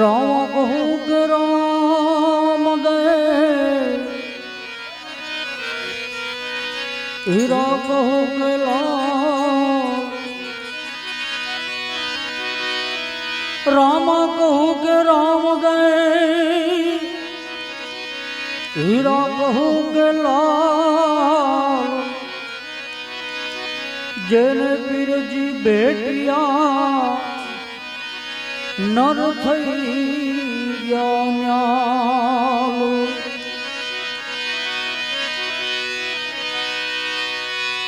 રામ કહું રામ દે. હીરા કહું રામ કહું કે રામ દે. હીરા કહું કે લાલ જેને પીરજી બેટિયા નર થઈ ગયા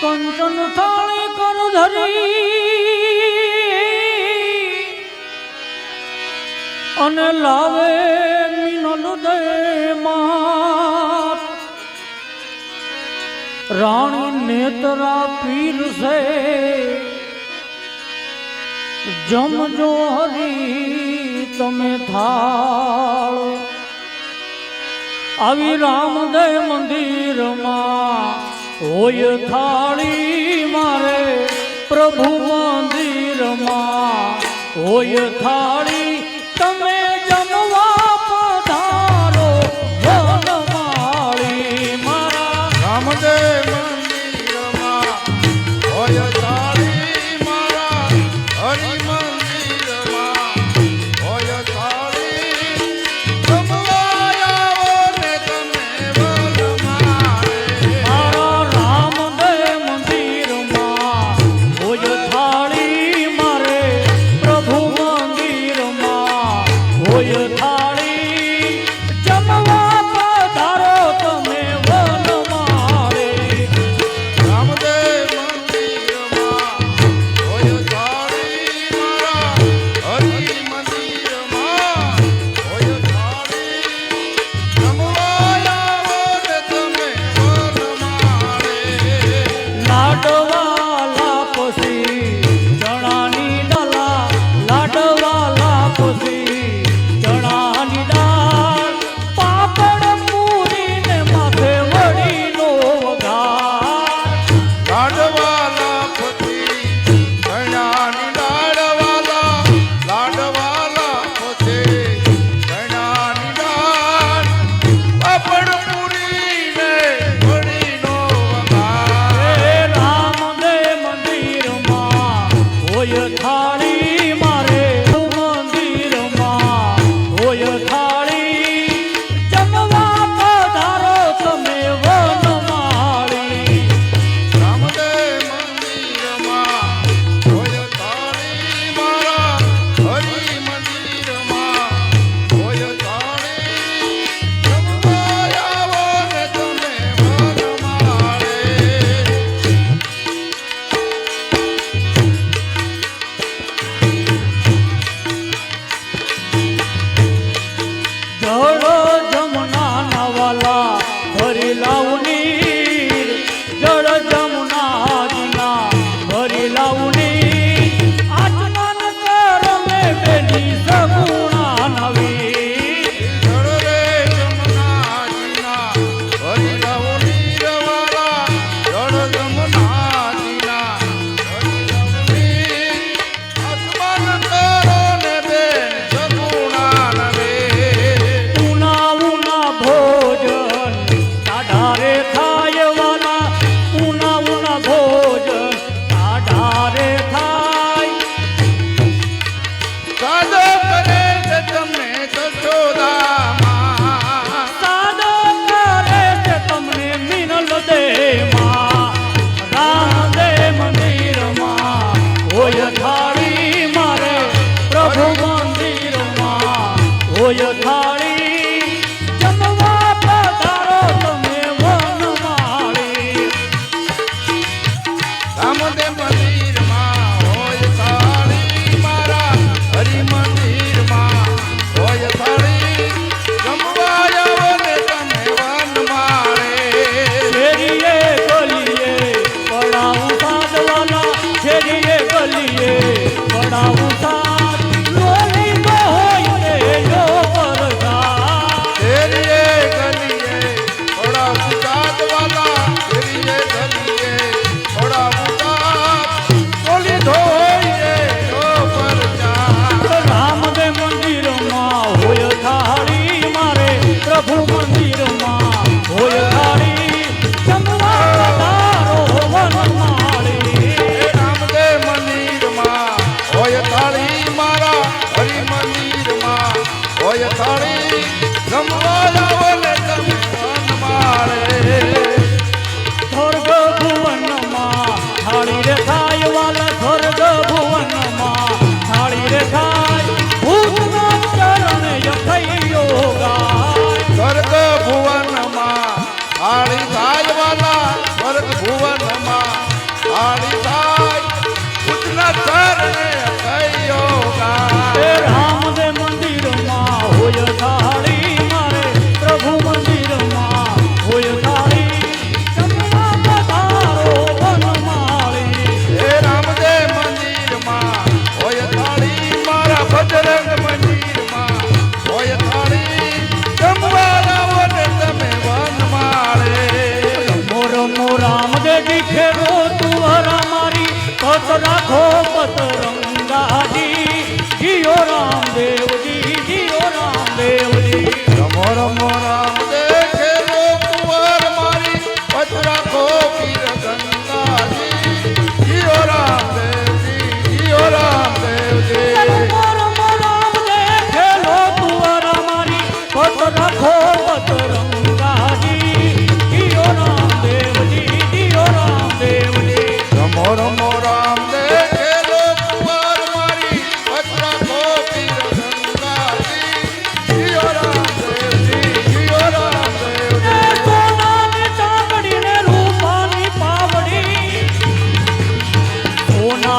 કંચન થાળી કર અને લાવે મિનલ દે માત રાણી નેતરા પીર છે જમજો હરી તમે થાળ. આવી રામદય મંદિરમાં હોય થાળી મારે પ્રભુ મંદિરમાં હોય થાળી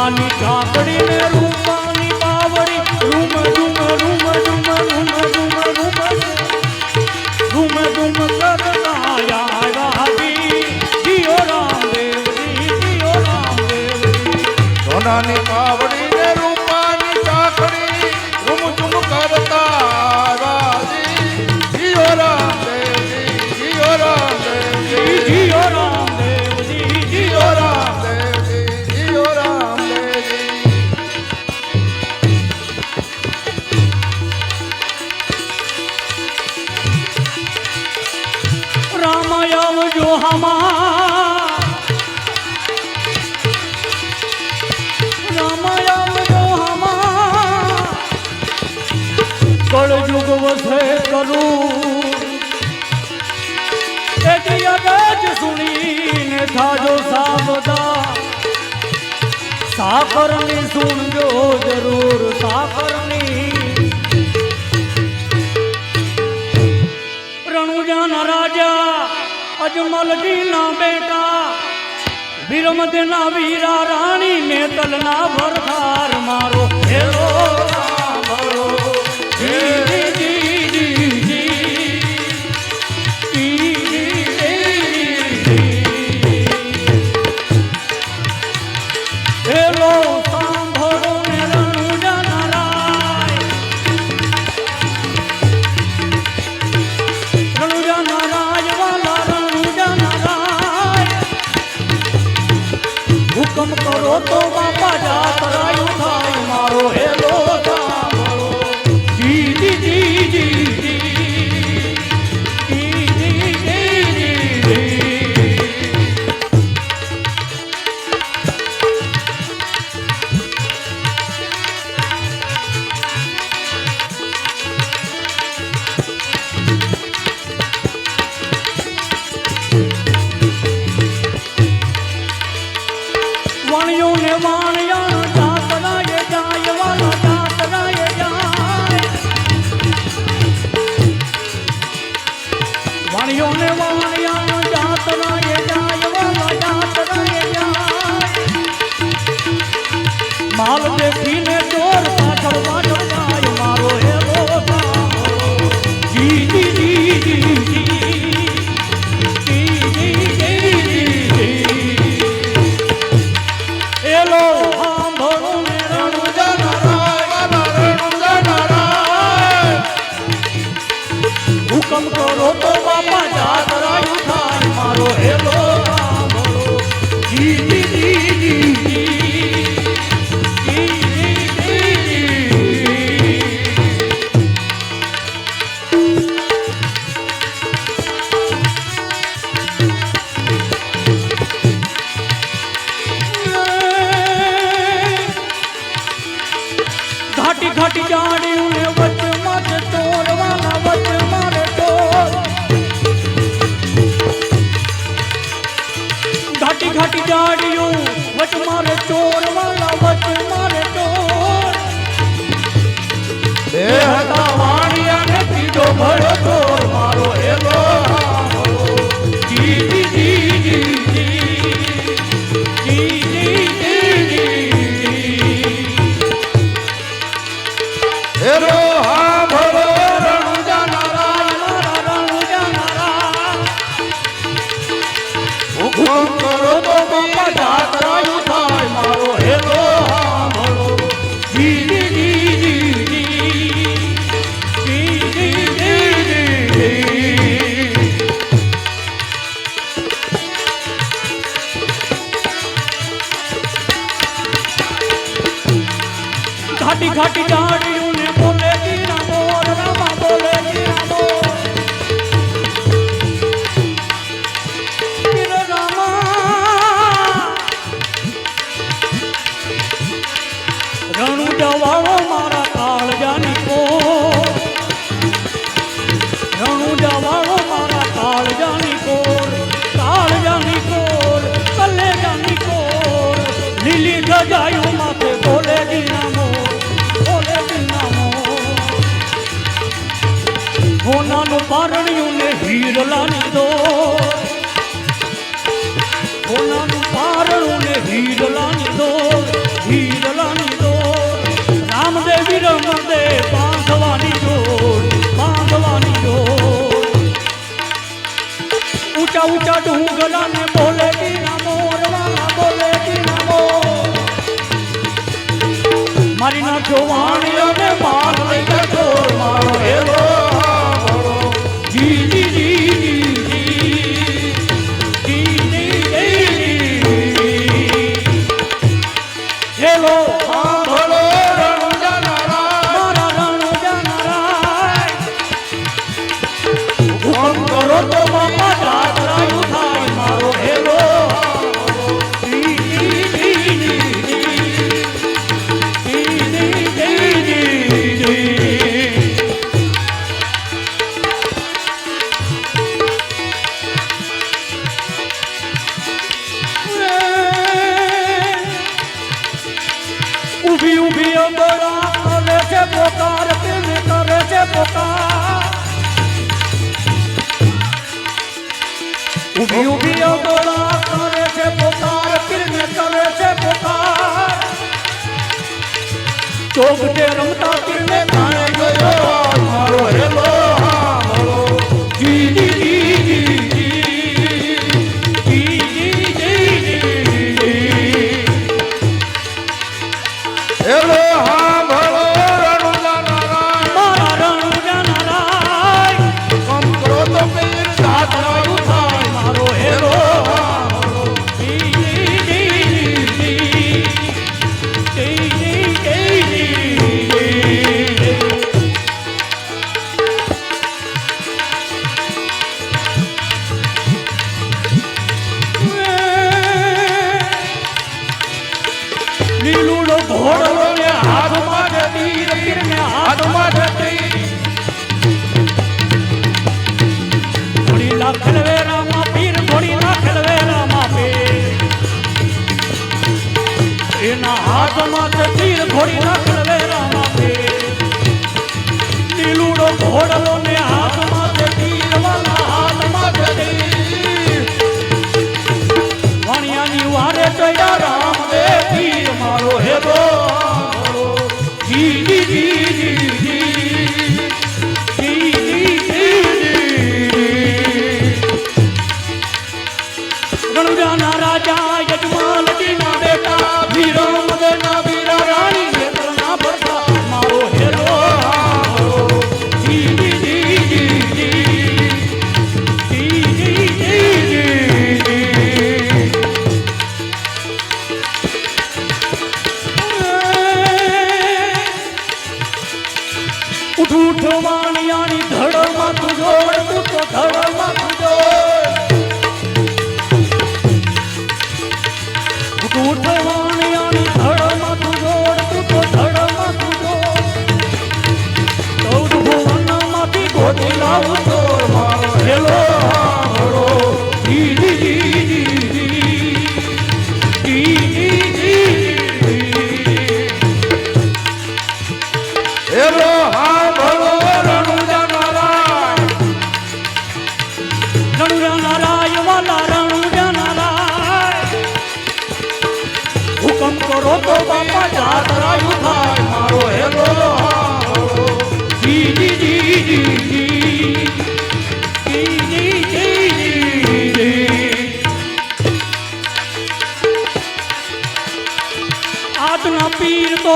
રૂમાની ઝાપડી ને રૂમાની બાવડી રૂમ રૂમ રૂમ રૂમ રૂમ રૂમ રૂમ. રૂમ રૂમ કરતા રાવી જીઓ હમાર રામ રામ જો હમાર કળ યુગ વસે કરું એટલી અગજ સુણીને થાજો સાબદા સાપરની સુણજો જરૂર સાપરની અજમલજીના બેટા. વિરમદના વીરા રાણી ને તલના ભરખાર મારો. રણુ જવાળો મારા કાળજાની પો રણુ જવાળો મારા કાળજાની કોર કાળજાની કોર કલેજાની કોર લીલી ગજાયું માથે બોલે દિનામો બોલે દિનામો હોનાનું પારણ્યું ને હીરલાની દોર. ઊંચા ઊંચા ડુંગરા ને બોલે નામો મોરવાલા બોલે નામો મારી. ના જોવાણીઓ ને માર લઈ ગયો મારો पुराना राजा यजमान Oh, oh, oh. જાતના પીર તો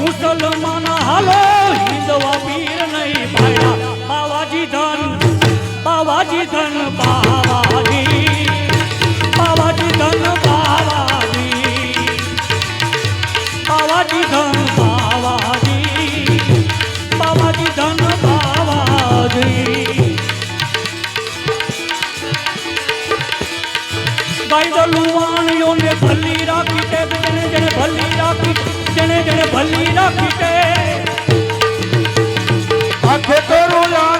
મુસલમાન હાલો હિન્દવા પીર નહીં ભાયા બાવાજી ધન બાવાજી ધન બાવાજી બાવાજી ધન બાવાજી બાવાજી ધન બાવાજી બાવાજી ધન બાવાજી. ગાય દલુવાણીઓને જણે ભલી રાખી જણે જણે ભલી રાખી આખે કરું લાલ